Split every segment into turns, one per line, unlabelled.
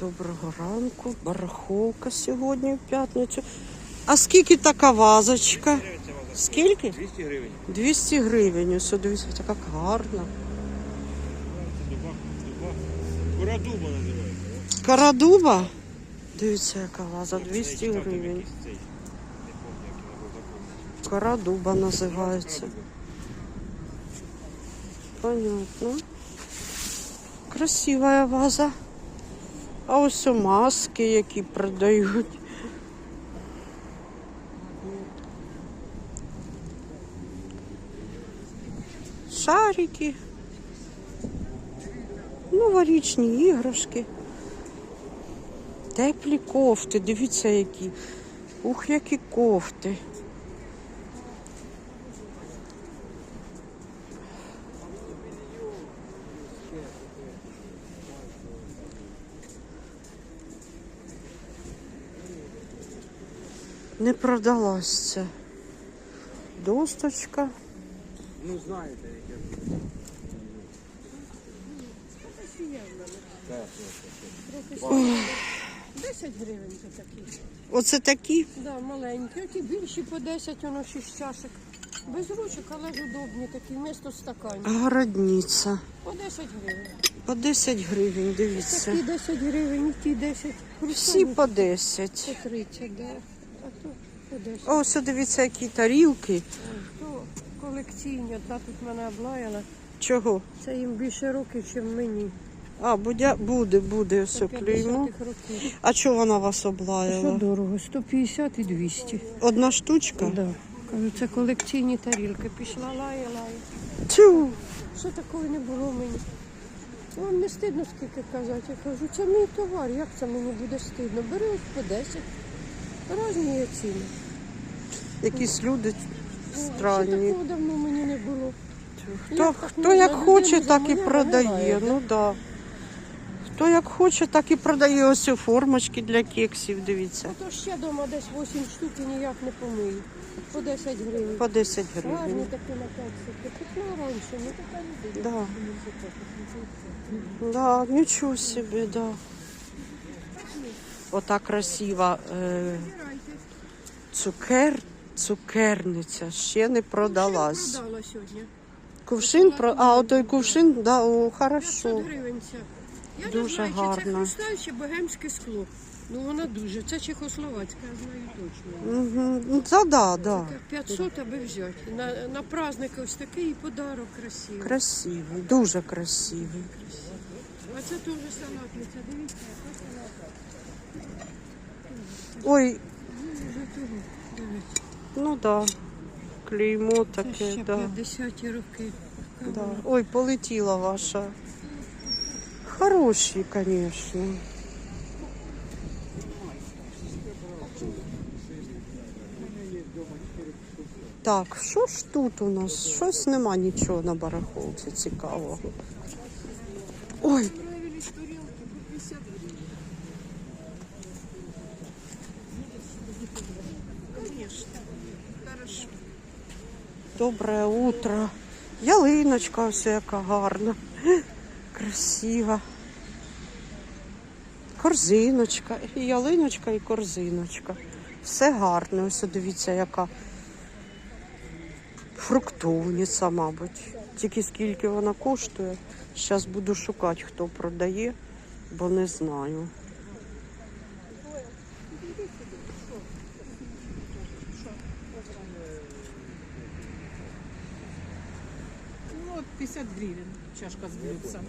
Доброго ранку. Бараховка сьогодні в п'ятницю. А скільки така вазочка? Скільки?
200 гривень.
200 гривень. Ось дивіться, така гарна.
Це дуба, дуба. Кора дуба називається.
Карадуба. Дивіться, яка ваза, 200
Я читав, там
гривень. Карадуба називається. Понятно. Красивая ваза. А ось маски, які продають. Шарики. Новорічні іграшки. Теплі кофти, дивіться які. Ух, які кофти. Не продалась ця досточка.
Ну знаєте, яке.
10 гривень це такі.
Оце такі.
Да, маленькі. Оті більші по 10, воно 6 чашок. Без ручок, але ж удобні такі, вмісто стаканів.
Городниця.
По 10 гривень.
По 10 гривень, дивіться.
Такі 10 гривень, і ті 10.
Всі по 10.
по 30, да. А то по 10.
А ось дивіться, які тарілки.
То колекційні, одна тут мене облаяла.
Чого?
Це їм більше років, ніж мені.
А, буде, буде, буде все
Це
клеймо. А чого вона вас
Що дорого? 150 і 200.
Одна штучка?
Да. Кажу, це колекційні тарілки. Пішла лає, лає.
Тю.
Що такого не було мені? Вам не стидно скільки казати. Я кажу, це мій товар, як це мені буде стидно? Бери ось по 10. Різні ціни.
Якісь люди странні.
такого давно мені не було.
Хто,
Як
хто як хоче, так і продає. Ну да. Хто як хоче, так і продає. Ось формочки для кексів, дивіться.
А то ще вдома десь 8 штук і ніяк не помию. По 10 гривень.
По 10
Гарні
гривень.
такі на кексики. Пекла раніше, ну така не буде.
Да. Да, нічого собі, да. Ота красива е, цукер, цукерниця ще не продалась.
Продала сьогодні.
Кувшин про. А, отой кувшин, да, о,
500
хорошо.
гривень ця. Я
Дуже
не знаю, чи
гарно.
це хрусталь, чи богемське скло. Ну вона дуже. Це чехословацька, я знаю точно.
Угу. Ну, да, да.
500 аби взяти. На, на праздник ось такий подарок красивий.
Красивий, дуже красивий.
А це теж салатниця. Дивіться, яка салатниця.
Ой. Ну да. Клеймо
Це
таке,
ще
да.
50 роки.
да. Ой, полетіла ваша. Хороші, звісно. Так, що ж тут у нас? Щось нема нічого на барахолці цікавого. Ой. Доброе утро. Ялиночка ось яка гарна. Красива. Корзиночка. І ялиночка і корзиночка. Все гарне. Ось дивіться, яка фруктовниця, мабуть. Тільки скільки вона коштує. Зараз буду шукати, хто продає, бо не знаю.
Ну, от 50 гривень чашка з блюдцем.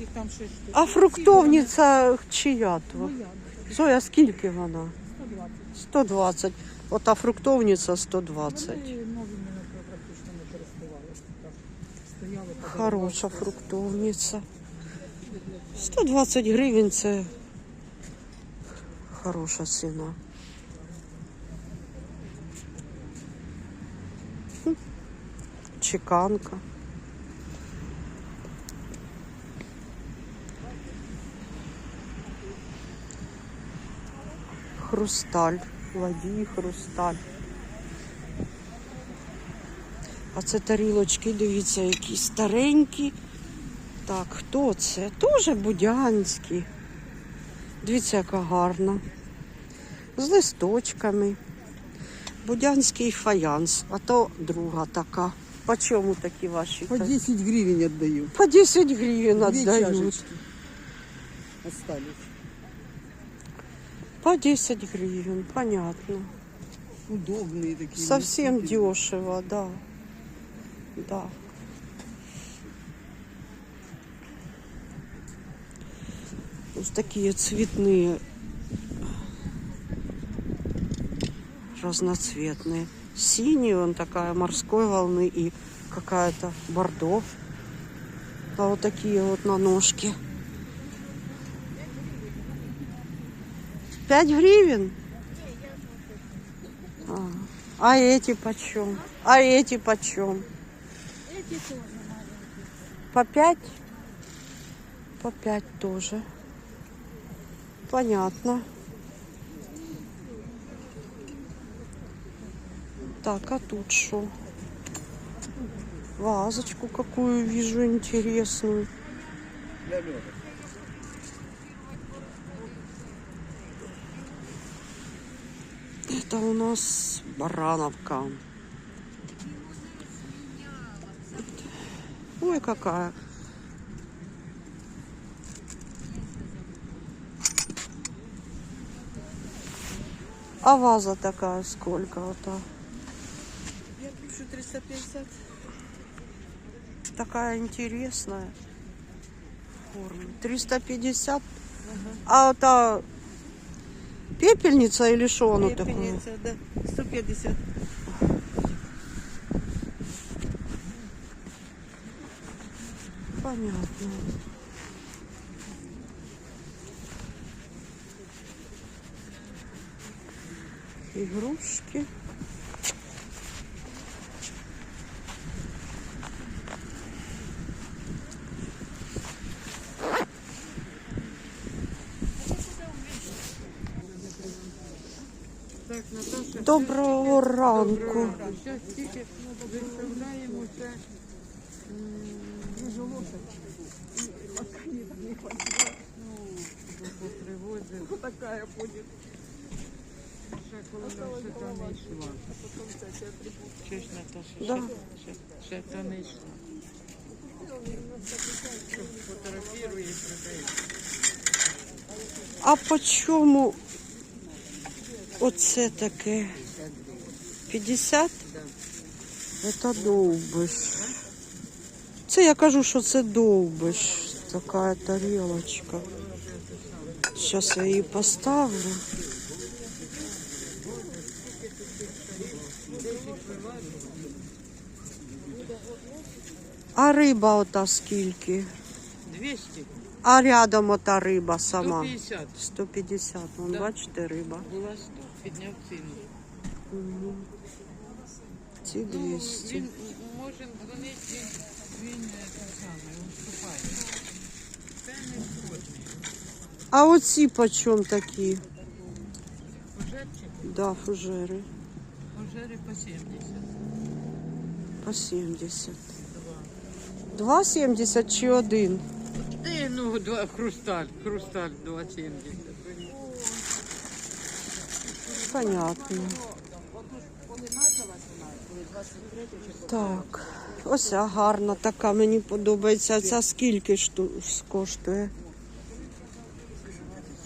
Їх там 6 штук.
А фруктовниця чия то?
Моя,
Зоя, скільки вона?
120.
120. Ота фруктовниця 120.
Вони нові мене практично не користувалися. Так, Стояли
Хороша фруктовниця. 120 гривень це хороша ціна. Чеканка. Хрусталь. Ладій хрусталь. А це тарілочки, дивіться, які старенькі. Так, хто це? Тоже Будянські. Дивіться, яка гарна. З листочками. Будянський фаянс, а то друга така. По чому такі ваші?
По 10 гривен отдаю.
По 10 гривень
чашечки остались.
По 10 гривен, понятно.
Удобные такие.
Совсем дешево, да. Да. Вот такие цветные, разноцветные. Синий, он такая морской волны и какая-то бордо. А вот такие вот на ножке. 5 гривен? А, а эти почем? А эти почем? По пять? По пять тоже. Понятно. Так, а тут что? Вазочку какую вижу интересную.
Для.
Это у нас барановка. Ой, какая. А ваза такая сколько так?
Я пишу 350.
Такая интересная форма. 350. А это пепельница или что оно такое?
Пепельница, да. 150.
Понятно. Игрушки. Доброго ранку.
зараз тільки виставляємо це. Привозив.
Такая будет.
Ще коли ще та не йшла. Чи ж Наташа, ще, ще, ще та не йшла. Фотографірує і.
А по чому оце таке? 50? Це довбиш. Це я кажу, що це довбиш. Така тарілочка. Зараз я її поставлю. А риба ота скільки?
200,
А рядом ота риба сама.
150.
150. Вон, бачите, риба.
Була 100, підняв ціну.
Ці
Ну,
200.
він може дзвонити, він, він е, те саме, уступає. Це не сходний.
А оці почем такі?
Пожарчик,
Да, фужери.
пожари по 70.
По 70. Два 70 чи один?
Ти, ну, два, хрусталь, хрусталь 2,70.
Понятно. Так. Ось гарна така, мені подобається. Ця скільки шту коштує?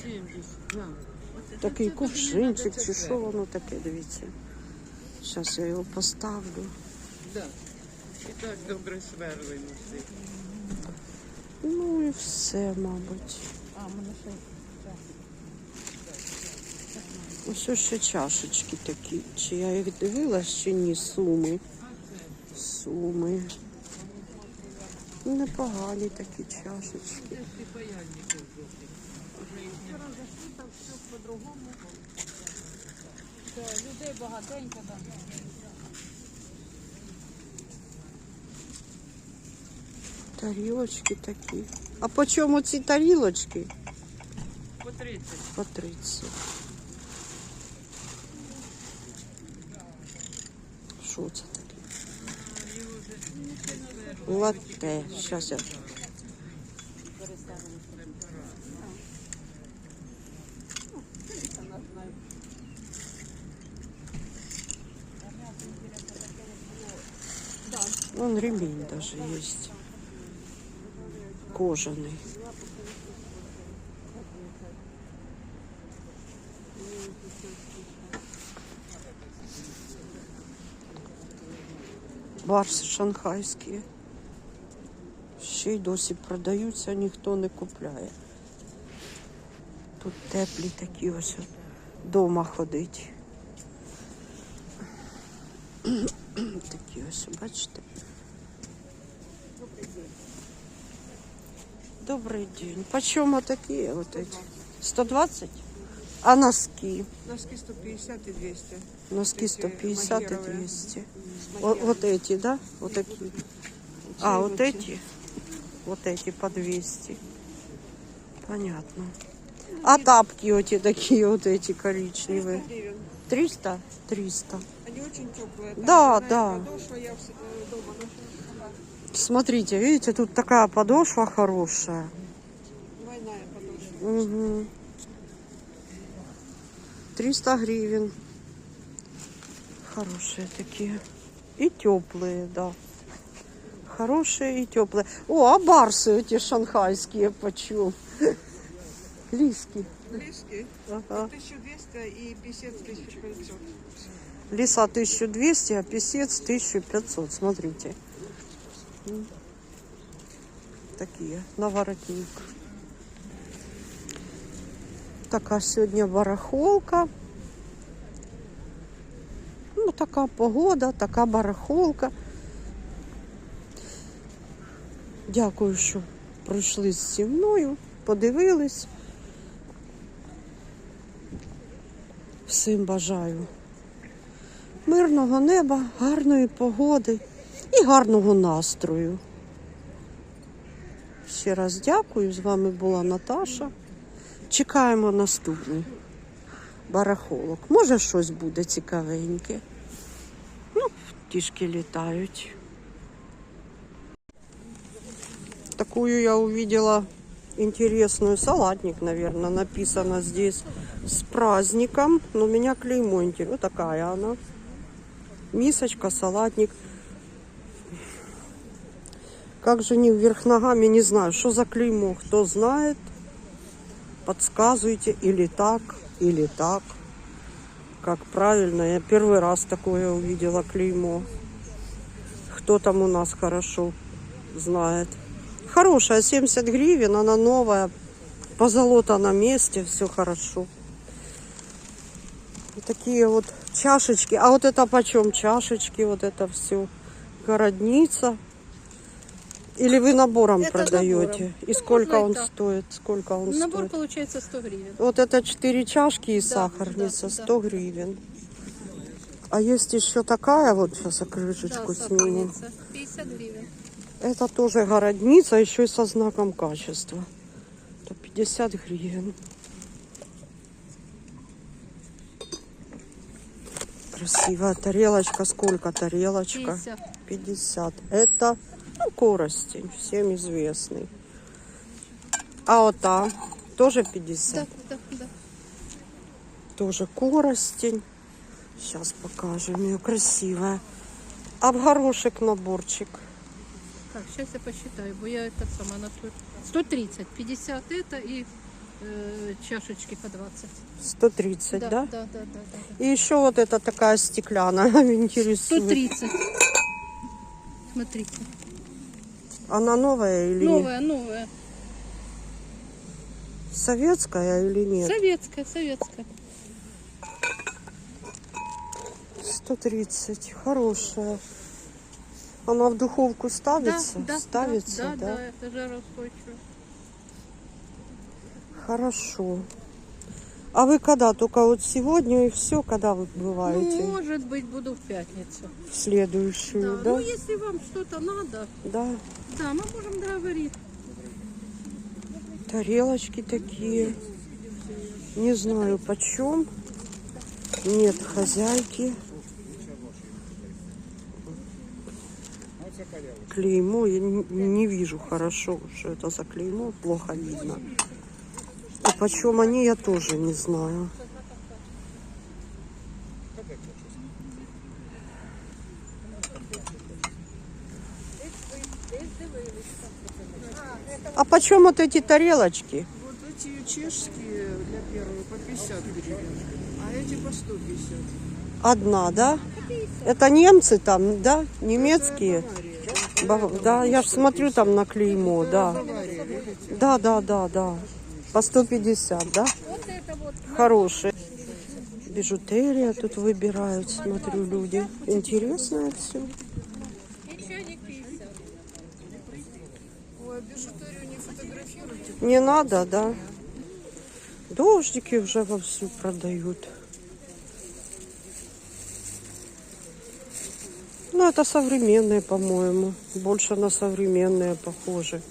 70.
Такий кувшинчик чи що воно таке, дивіться. Зараз я його поставлю.
І так добре все.
Ну і все, мабуть.
А, мене ще
Ось ще чашечки такі. Чи я їх дивилась, чи ні, суми. Суми. Непогані такі чашечки.
Людей багатенько там.
Тарілочки такі. А по чому ці тарілочки?
по 30.
По 30. Що це таке? Латте. Я. Вон ремень даже есть. Кожаный. Thank you. Барси шанхайські. Ще й досі продаються, ніхто не купляє. Тут теплі такі ось дома ходить. Такі ось, бачите. Добрий день. Почему такие вот эти? 120? А носки?
Носки 150 и 200.
Носки
Эти
150 и
махеровые.
200.
С
Вот, вот эти, да? Вот такие. А, вот эти? Вот эти по 200. Понятно. А тапки вот эти такие вот эти коричневые?
300 гривен.
300? 300.
Они очень теплые. Там
Да, да.
Подошва я вс- э, дома.
Смотрите, видите, тут такая подошва хорошая.
Двойная подошва.
Угу. 300 гривен. Хорошие такие. И теплые, да. Хорошие и теплые. О, а барсы эти шанхайские почем? Лиски.
Близкие.
Ага.
1200 и писец 1500.
Лиса 1200, а писец 1500. Смотрите. Такие, на воротник. Така сьогодні барахолка. Ну, така погода, така барахолка. Дякую, що пройшли зі мною, подивились. Всім бажаю мирного неба, гарної погоди і гарного настрою. Ще раз дякую. З вами була Наташа. Чекаємо наступний барахолок. Може, щось буде цікавеньке. Ну, птішки літають. Такую я увидела интересную салатник, наверное, написано здесь с праздником. Но у меня клеймо интересно. Вот такая она. Мисочка, салатник. Как же не вверх ногами, не знаю. Что за клеймо? Кто знает, подсказывайте. Или так, или так. Как правильно. Я первый раз такое увидела клеймо. Кто там у нас хорошо знает. Хорошая, 70 гривен, она новая. Позолота на месте, все хорошо. И такие вот чашечки. А вот это почем чашечки? Вот это все. Городница. Или вы набором
Это
продаете?
набором.
И
Ну,
сколько
можно и
он
так.
стоит? Сколько он
Набор
стоит?
получается 100 гривен.
Вот это 4 чашки и
Да,
сахарница,
да,
100 гривен. А есть еще такая, вот сейчас я крышечку
Да,
сниму.
сахарница. 50 гривен.
Это тоже городница, еще и со знаком качества. То 50 гривен. Красивая тарелочка. Сколько тарелочка?
50.
50. Это ну, коростень, всем известный. А вот та тоже 50.
Да, да, да.
Тоже коростень. Сейчас покажем ее. Красивая. А в горошек наборчик.
Так, сейчас я посчитаю, бо я это сама на 100. 130, 50 это и э, чашечки по 20.
130, да?
Да, да, да, да, да.
И еще вот эта такая стеклянная интересует.
130. Смотрите.
Она новая или
Новая, новая.
советская или нет?
Советская, советская.
130. Хорошая. Она в духовку ставится? ставится,
да,
да?
да, да, это жароустойчиво.
Хорошо. А вы когда? Только вот сегодня и все, когда вы бываете?
Ну, может быть, буду в пятницу.
В
Да.
следующую, да?
Ну, если вам что-то надо,
Да.
да, мы можем договориться.
Тарелочки такие. Не знаю почем. Нет хозяйки. Клеймо. Я не, не вижу хорошо, что это за клеймо. Плохо видно. Почем они, я тоже не знаю. А почем вот эти тарелочки?
Вот эти чешские для первого по 50 гривен, а эти по 150.
Одна, да? Это немцы там, да? Немецкие? Да, я же смотрю там на клеймо, да. Да, да, да, да. По 150, да? Хорошие. Бижутерия тут выбирают, смотрю, люди. Интересно все. Не надо, да? Дождики уже вовсю продают. Ну, это современные, по-моему. Больше на современные похожи.